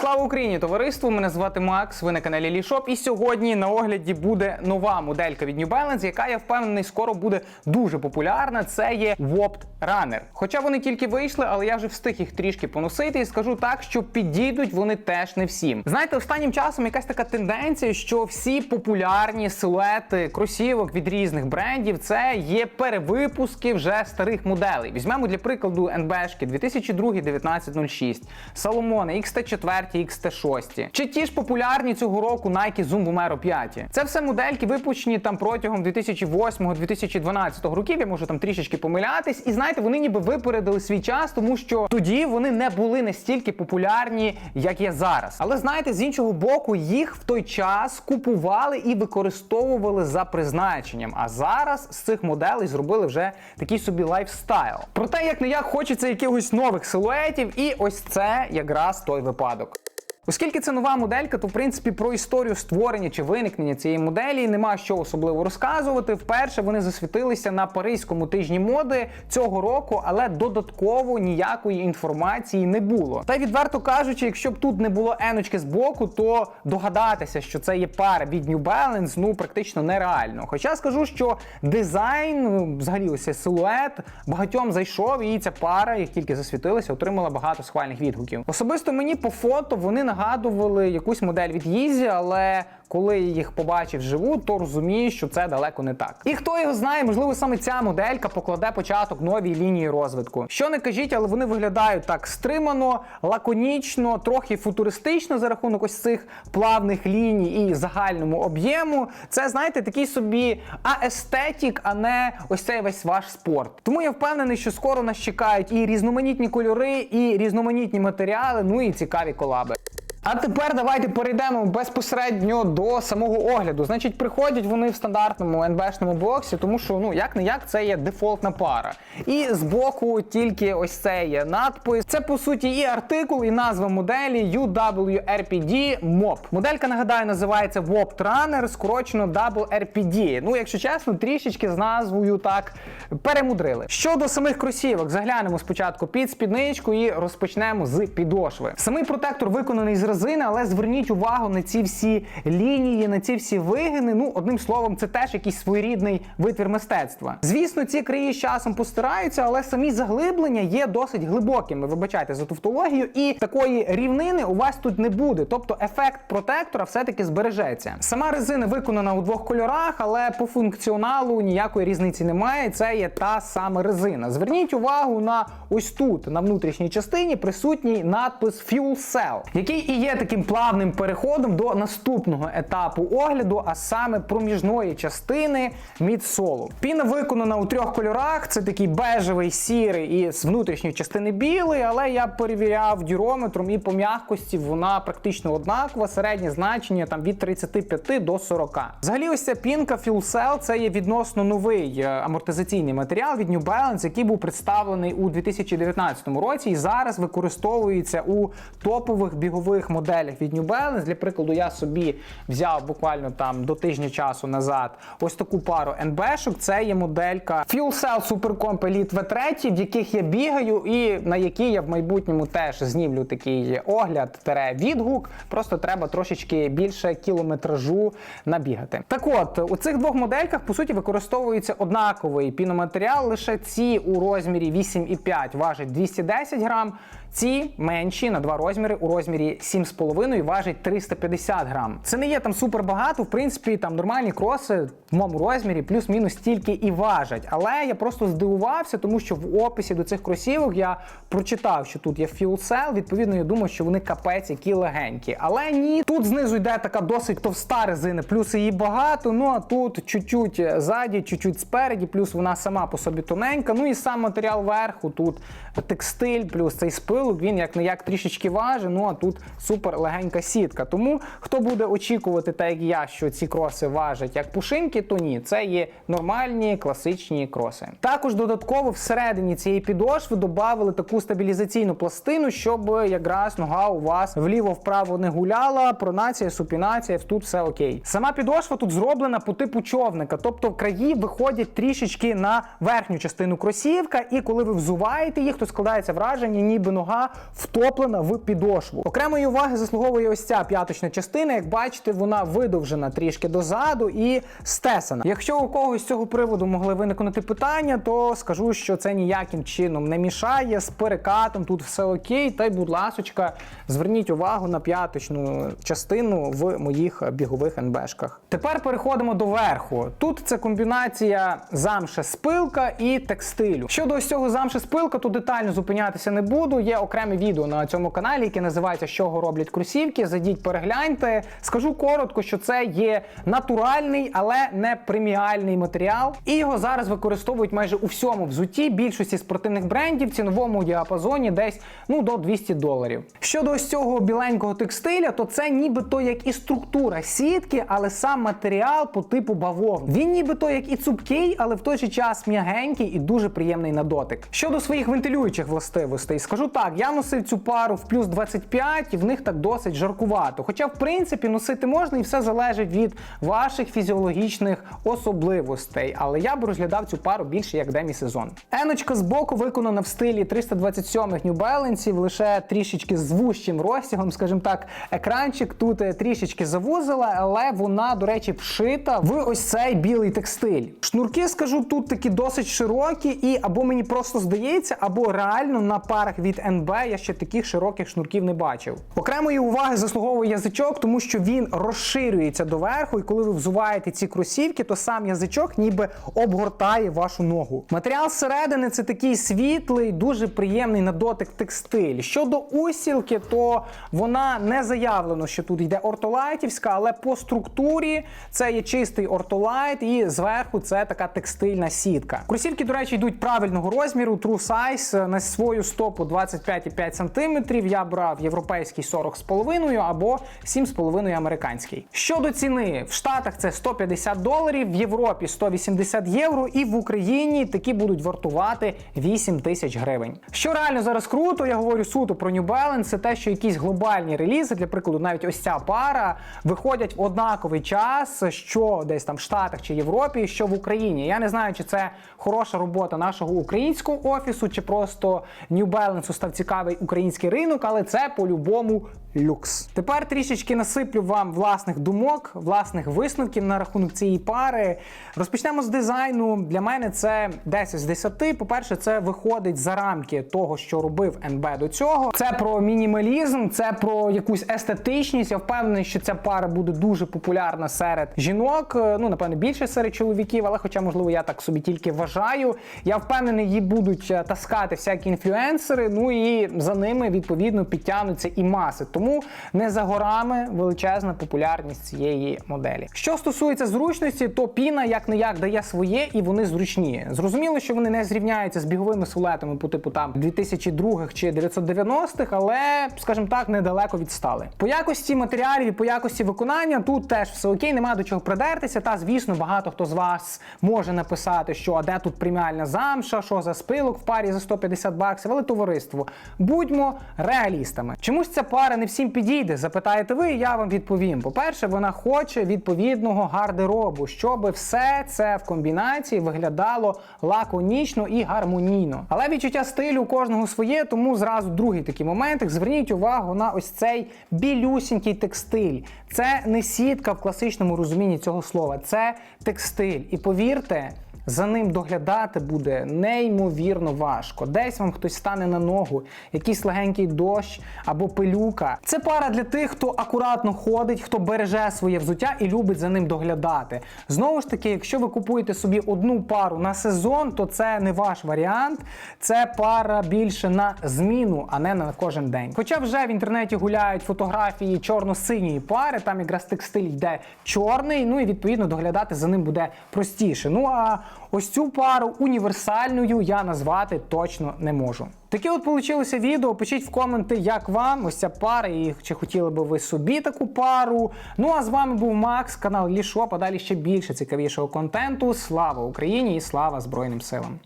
Слава Україні, товариство! Мене звати Макс. Ви на каналі Лішоп. І сьогодні на огляді буде нова моделька від New Balance, яка я впевнений скоро буде дуже популярна. Це є Wopt Runner. Хоча вони тільки вийшли, але я вже встиг їх трішки поносити і скажу так, що підійдуть вони теж не всім. Знаєте, останнім часом якась така тенденція, що всі популярні силуети кросівок від різних брендів це є перевипуски вже старих моделей. Візьмемо для прикладу НБшки 2002 1906, Salomon XT4, XT6, чи ті ж популярні цього року Nike Zoom Vomero 5. Це все модельки випущені там протягом 2008-2012 років. Я можу там трішечки помилятись. І знаєте, вони ніби випередили свій час, тому що тоді вони не були настільки популярні, як є зараз. Але знаєте, з іншого боку, їх в той час купували і використовували за призначенням. А зараз з цих моделей зробили вже такий собі лайфстайл. Проте, як не як хочеться якихось нових силуетів, і ось це якраз той випадок. Оскільки це нова моделька, то в принципі про історію створення чи виникнення цієї моделі нема що особливо розказувати. Вперше вони засвітилися на Паризькому тижні моди цього року, але додатково ніякої інформації не було. Та відверто кажучи, якщо б тут не було еночки з боку, то догадатися, що це є пара від New Balance, ну практично нереально. Хоча скажу, що дизайн, ну, взагалі ось силует багатьом зайшов, і ця пара, як тільки засвітилася, отримала багато схвальних відгуків. Особисто мені по фото вони нагадували якусь модель від Yeezy, але коли я їх побачив вживу, то розумію, що це далеко не так. І хто його знає, можливо, саме ця моделька покладе початок новій лінії розвитку. Що не кажіть, але вони виглядають так стримано, лаконічно, трохи футуристично за рахунок ось цих плавних ліній і загальному об'єму. Це знаєте, такий собі аестетік, а не ось цей весь ваш спорт. Тому я впевнений, що скоро нас чекають і різноманітні кольори, і різноманітні матеріали, ну і цікаві колаби. А тепер давайте перейдемо безпосередньо до самого огляду. Значить, приходять вони в стандартному НБшному боксі, тому що ну як не як це є дефолтна пара. І збоку тільки ось це є надпис. Це по суті і артикул, і назва моделі UWRPD MOP. Моделька нагадаю називається WOP Runner, скорочено WRPD. Ну, якщо чесно, трішечки з назвою так перемудрили. Щодо самих кросівок, заглянемо спочатку під спідничку і розпочнемо з підошви. Самий протектор виконаний з резини, але зверніть увагу на ці всі лінії, на ці всі вигини. Ну, одним словом, це теж якийсь своєрідний витвір мистецтва. Звісно, ці краї з часом постираються, але самі заглиблення є досить глибокими. Вибачайте за тавтологію, і такої рівнини у вас тут не буде. Тобто ефект протектора все-таки збережеться. Сама резина виконана у двох кольорах, але по функціоналу ніякої різниці немає. Це є та сама резина. Зверніть увагу на ось тут, на внутрішній частині, присутній надпис Fuel Cell, який і є таким плавним переходом до наступного етапу огляду, а саме проміжної частини мідсолу. Піна виконана у трьох кольорах: це такий бежевий, сірий і з внутрішньої частини білий, але я перевіряв дюрометром і по м'якості вона практично однакова. Середнє значення там від 35 до 40. Взагалі, ось ця пінка Fuel Cell це є відносно новий е, амортизаційний матеріал від New Balance, який був представлений у 2019 році і зараз використовується у топових бігових моделях від New Balance. Для прикладу, я собі взяв буквально там до тижня часу назад ось таку пару NB-шок. Це є моделька Fuel Cell Supercomp Elite V3, в яких я бігаю, і на які я в майбутньому теж знімлю такий огляд тере відгук. Просто треба трошечки більше кілометражу набігати. Так от, у цих двох модельках по суті використовується однаковий піноматеріал. Лише ці у розмірі 8,5 важать 210 грам. Ці менші на два розміри у розмірі 7,5 важать 350 грам. Це не є там супер багато. В принципі, там нормальні кроси в моєму розмірі плюс-мінус стільки і важать. Але я просто здивувався, тому що в описі до цих кросівок я прочитав, що тут є Fuel Cell. Відповідно, я думав, що вони капець які легенькі. Але ні, тут знизу йде така досить товста резина, плюс її багато. Ну а тут чуть-чуть ззаді, чуть-чуть спереді, плюс вона сама по собі тоненька. Ну і сам матеріал верху, тут текстиль, плюс цей спилок, він як не як трішечки важить, ну а тут супер легенька сітка. Тому хто буде очікувати, так як я, що ці кроси важать як пушинки, то ні, це є нормальні класичні кроси. Також додатково всередині цієї підошви додали таку стабілізаційну пластину, щоб якраз нога у вас вліво-вправо не гуляла, пронація, супінація, тут все окей. Сама підошва тут зроблена по типу човника, тобто краї виходять трішечки на верхню частину кросівка, і коли ви взуваєте їх, то складається враження, ніби нога втоплена в підошву. Окремої заслуговує ось ця п'яточна частина. Як бачите, вона видовжена трішки дозаду і стесана. Якщо у когось з цього приводу могли виникнути питання, то скажу, що це ніяким чином не мішає з перекатом. Тут все окей. Та й, будь ласочка, зверніть увагу на п'яточну частину в моїх бігових НБшках. Тепер переходимо до верху. Тут це комбінація замша спилка і текстилю. Щодо ось цього замша спилка, то детально зупинятися не буду. Є окреме відео на цьому каналі, яке називається З роблять кросівки. Зайдіть, перегляньте. Скажу коротко, що це є натуральний, але не преміальний матеріал. І його зараз використовують майже у всьому взутті більшості спортивних брендів в ціновому діапазоні десь ну до 200 доларів. Щодо ось цього біленького текстиля, то це нібито як і структура сітки, але сам матеріал по типу бавовни. Він нібито як і цупкий, але в той же час м'ягенький і дуже приємний на дотик. Щодо своїх вентилюючих властивостей, скажу так: я носив цю пару в плюс 25 і в них так досить жаркувато. Хоча, в принципі, носити можна і все залежить від ваших фізіологічних особливостей. Але я б розглядав цю пару більше як демі-сезон. Еночка з боку виконана в стилі 327 New Balance, лише трішечки з вущим розтягом, скажімо так, екранчик тут е, трішечки завузила, але вона, до речі, вшита в ось цей білий текстиль. Шнурки, скажу, тут такі досить широкі, і або мені просто здається, або реально на парах від НБ я ще таких широких шнурків не бачив. Окремої уваги заслуговує язичок, тому що він розширюється доверху, і коли ви взуваєте ці кросівки, то сам язичок ніби обгортає вашу ногу. Матеріал зсередини це такий світлий, дуже приємний на дотик текстиль. Щодо усілки, то вона не заявлено, що тут йде ортолайтівська, але по структурі це є чистий ортолайт, і зверху це така текстильна сітка. Кросівки, до речі, йдуть правильного розміру, true size на свою стопу 25,5 см. Я брав європейський 40,5 або 7,5 американський. Щодо ціни, в Штатах це 150 доларів, в Європі 180 євро, і в Україні такі будуть вартувати 8 тисяч гривень. Що реально зараз круто, я говорю суто про New Balance, це те, що якісь глобальні релізи, для прикладу, навіть ось ця пара виходять в однаковий час, що десь там в Штатах чи Європі, що в Україні. Я не знаю, чи це хороша робота нашого українського офісу, чи просто New Balance став цікавий український ринок, але це по-любому люкс. Тепер трішечки насиплю вам власних думок, власних висновків на рахунок цієї пари. Розпочнемо з дизайну. Для мене це 10 з 10. По-перше, це виходить за рамки того, що робив НБ до цього. Це про мінімалізм, це про якусь естетичність. Я впевнений, що ця пара буде дуже популярна серед жінок. Ну, напевно, більше серед чоловіків, але хоча, можливо, я так собі тільки вважаю. Я впевнений, її будуть е, таскати всякі інфлюенсери. Ну і за ними відповідно підтягнуться і маси. Тому не за горами величезна популярність цієї моделі. Що стосується зручності, то піна як не як дає своє, і вони зручні. Зрозуміло, що вони не зрівняються з біговими сулетами по типу там 2002 чи 990-х, але, скажімо так, недалеко відстали. По якості матеріалів і по якості виконання тут теж все окей, немає до чого придертися. Та звісно, багато хто з вас може написати, що а де тут преміальна замша, що за спилок в парі за 150 баксів, але товариство. Будьмо реалістами. Чомусь ця пара не всім підійде? Запитаєте ви, і я вам відповім. По-перше, вона хоче відповідного гардеробу, щоб все це в комбінації виглядало лаконічно і гармонійно. Але відчуття стилю кожного своє, тому зразу другий такий момент. Зверніть увагу на ось цей білюсінький текстиль. Це не сітка в класичному розумінні цього слова, це текстиль. І повірте. За ним доглядати буде неймовірно важко. Десь вам хтось стане на ногу, якийсь легенький дощ або пилюка. Це пара для тих, хто акуратно ходить, хто береже своє взуття і любить за ним доглядати. Знову ж таки, якщо ви купуєте собі одну пару на сезон, то це не ваш варіант. Це пара більше на зміну, а не на кожен день. Хоча вже в інтернеті гуляють фотографії чорно-синьої пари, там якраз текстиль йде чорний, ну і відповідно доглядати за ним буде простіше. Ну а ось цю пару універсальною я назвати точно не можу. Таке от получилося відео. Пишіть в коменти, як вам ось ця пара, і чи хотіли би ви собі таку пару. Ну а з вами був Макс, канал Лішоп, а далі ще більше цікавішого контенту. Слава Україні і слава Збройним силам!